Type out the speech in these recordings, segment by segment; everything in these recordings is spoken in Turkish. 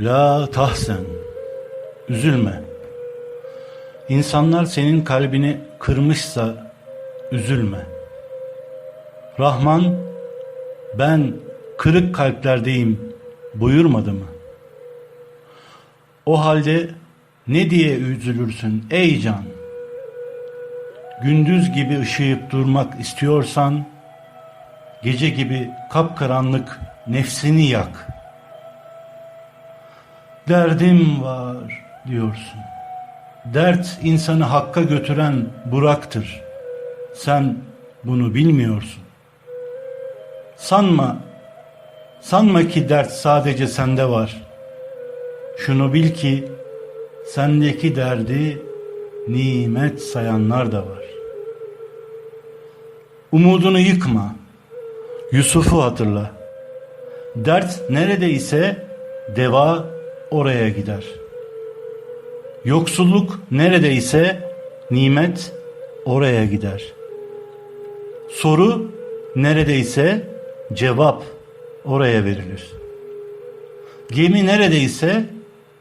La tahzen, üzülme. İnsanlar senin kalbini kırmışsa üzülme. Rahman, ben kırık kalplerdeyim buyurmadı mı? O halde ne diye üzülürsün ey can? Gündüz gibi ışıyıp durmak istiyorsan, gece gibi kapkaranlık nefsini yak.'' Derdim var diyorsun. Dert insanı hakka götüren Burak'tır. Sen bunu bilmiyorsun. Sanma, sanma ki dert sadece sende var. Şunu bil ki sendeki derdi nimet sayanlar da var. Umudunu yıkma. Yusuf'u hatırla. Dert neredeyse deva oraya gider. Yoksulluk neredeyse nimet oraya gider. Soru neredeyse cevap oraya verilir. Gemi neredeyse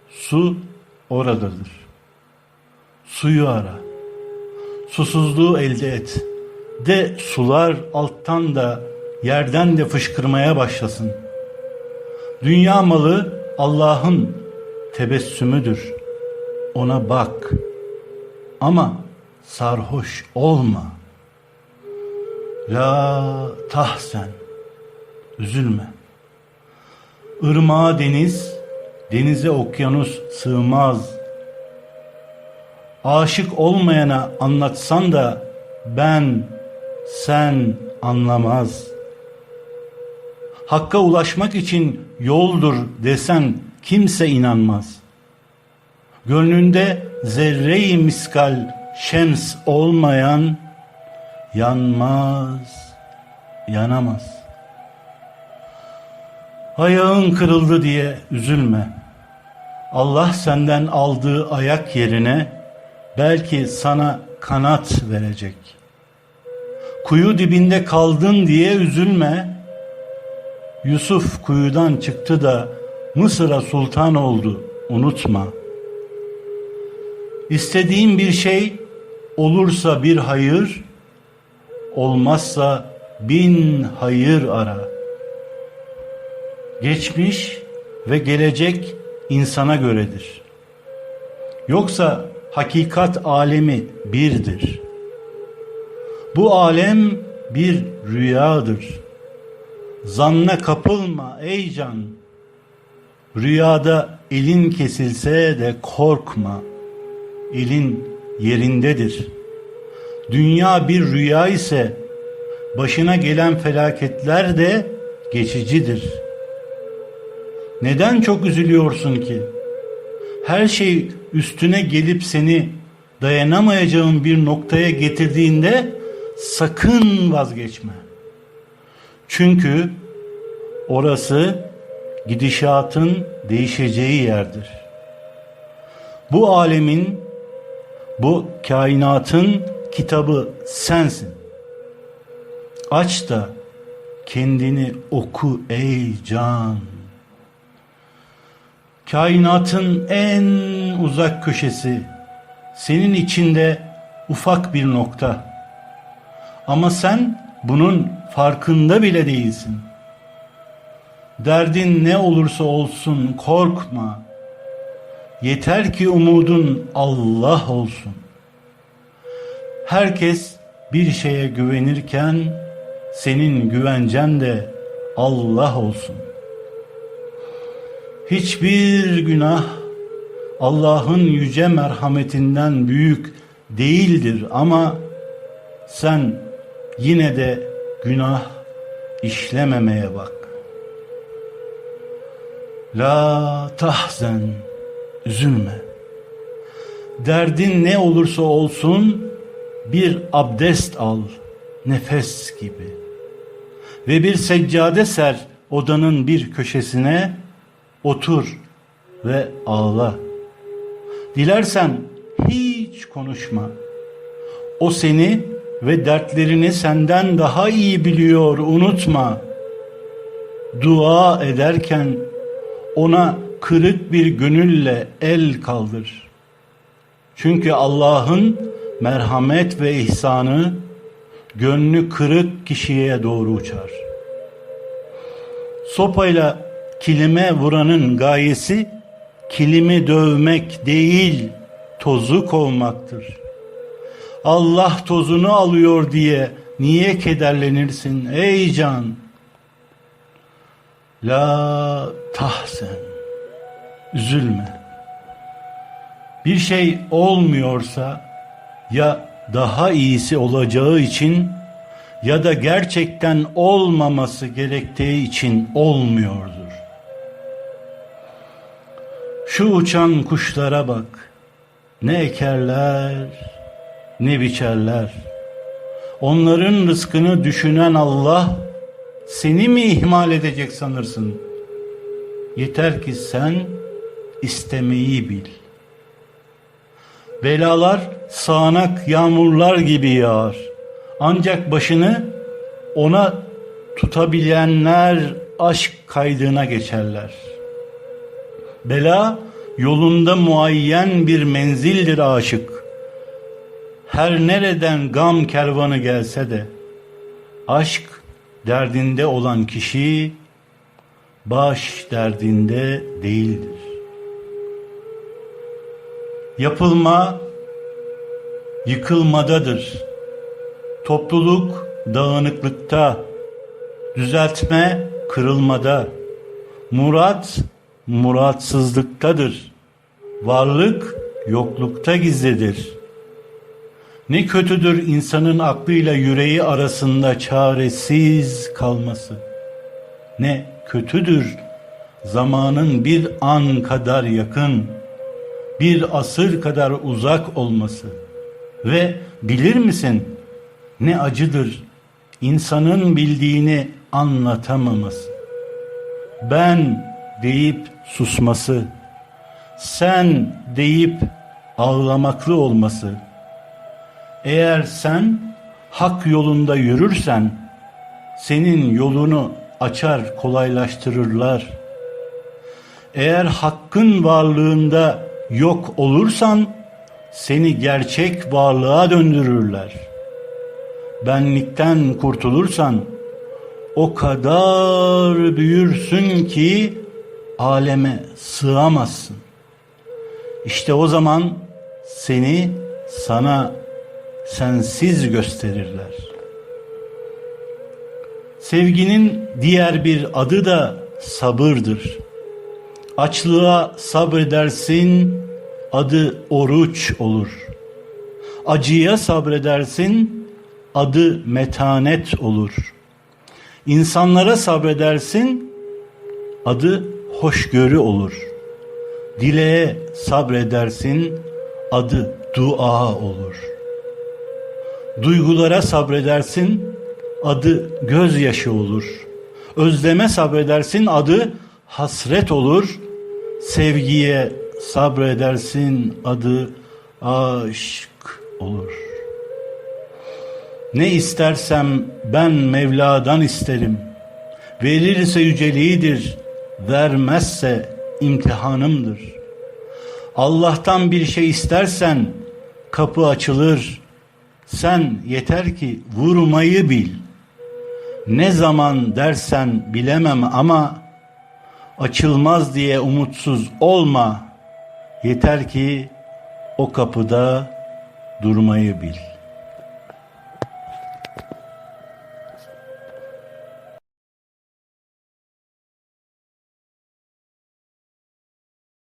su oradadır. Suyu ara. Susuzluğu elde et. De sular alttan da yerden de fışkırmaya başlasın. Dünya malı Allah'ın tebessümüdür. Ona bak. Ama sarhoş olma. La tahsen. Üzülme. Irmağa deniz, denize okyanus sığmaz. Aşık olmayana anlatsan da ben, sen anlamaz. Hakka ulaşmak için yoldur desen kimse inanmaz. Gönlünde zerre-i miskal şems olmayan yanmaz, yanamaz. Ayağın kırıldı diye üzülme. Allah senden aldığı ayak yerine belki sana kanat verecek. Kuyu dibinde kaldın diye üzülme. Yusuf kuyudan çıktı da Mısır'a sultan oldu. Unutma. İstediğin bir şey olursa bir hayır, olmazsa bin hayır ara. Geçmiş ve gelecek insana göredir. Yoksa hakikat alemi birdir. Bu alem bir rüyadır. Zanna kapılma ey can. Rüyada elin kesilse de korkma. Elin yerindedir. Dünya bir rüya ise başına gelen felaketler de geçicidir. Neden çok üzülüyorsun ki? Her şey üstüne gelip seni dayanamayacağın bir noktaya getirdiğinde sakın vazgeçme. Çünkü orası gidişatın değişeceği yerdir. Bu alemin, bu kainatın kitabı sensin. Aç da kendini oku ey can. Kainatın en uzak köşesi senin içinde ufak bir nokta. Ama sen bunun farkında bile değilsin. Derdin ne olursa olsun korkma. Yeter ki umudun Allah olsun. Herkes bir şeye güvenirken senin güvencen de Allah olsun. Hiçbir günah Allah'ın yüce merhametinden büyük değildir ama sen yine de günah işlememeye bak. La tahzen, üzülme. Derdin ne olursa olsun bir abdest al, nefes gibi. Ve bir seccade ser odanın bir köşesine, otur ve ağla. Dilersen hiç konuşma. O seni ve dertlerini senden daha iyi biliyor unutma. Dua ederken ona kırık bir gönülle el kaldır. Çünkü Allah'ın merhamet ve ihsanı gönlü kırık kişiye doğru uçar. Sopayla kilime vuranın gayesi kilimi dövmek değil, tozu kovmaktır. Allah tozunu alıyor diye niye kederlenirsin ey can? La tahsen. Üzülme. Bir şey olmuyorsa ya daha iyisi olacağı için ya da gerçekten olmaması gerektiği için olmuyordur. Şu uçan kuşlara bak. Ne ekerler, ne biçerler. Onların rızkını düşünen Allah seni mi ihmal edecek sanırsın? Yeter ki sen istemeyi bil. Belalar sağanak yağmurlar gibi yağar. Ancak başını ona tutabilenler aşk kaydına geçerler. Bela yolunda muayyen bir menzildir aşık. Her nereden gam kervanı gelse de aşk derdinde olan kişi baş derdinde değildir. Yapılma yıkılmadadır. Topluluk dağınıklıkta, düzeltme kırılmada. Murat muratsızlıktadır. Varlık yoklukta gizlidir. Ne kötüdür insanın aklıyla yüreği arasında çaresiz kalması. Ne kötüdür zamanın bir an kadar yakın, bir asır kadar uzak olması. Ve bilir misin ne acıdır insanın bildiğini anlatamaması. Ben deyip susması, sen deyip ağlamaklı olması. Eğer sen hak yolunda yürürsen, senin yolunu açar kolaylaştırırlar. Eğer hakkın varlığında yok olursan, seni gerçek varlığa döndürürler. Benlikten kurtulursan, o kadar büyürsün ki, aleme sığamazsın. İşte o zaman seni sana sensiz gösterirler. Sevginin diğer bir adı da sabırdır. Açlığa sabredersin, adı oruç olur. Acıya sabredersin, adı metanet olur. İnsanlara sabredersin, adı hoşgörü olur. Dileğe sabredersin, adı dua olur. Duygulara sabredersin, adı gözyaşı olur. Özleme sabredersin, adı hasret olur. Sevgiye sabredersin, adı aşk olur. Ne istersem ben Mevla'dan isterim. Verirse yüceliğidir, vermezse imtihanımdır. Allah'tan bir şey istersen kapı açılır. Sen yeter ki vurmayı bil. Ne zaman dersen bilemem ama açılmaz diye umutsuz olma. Yeter ki o kapıda durmayı bil.''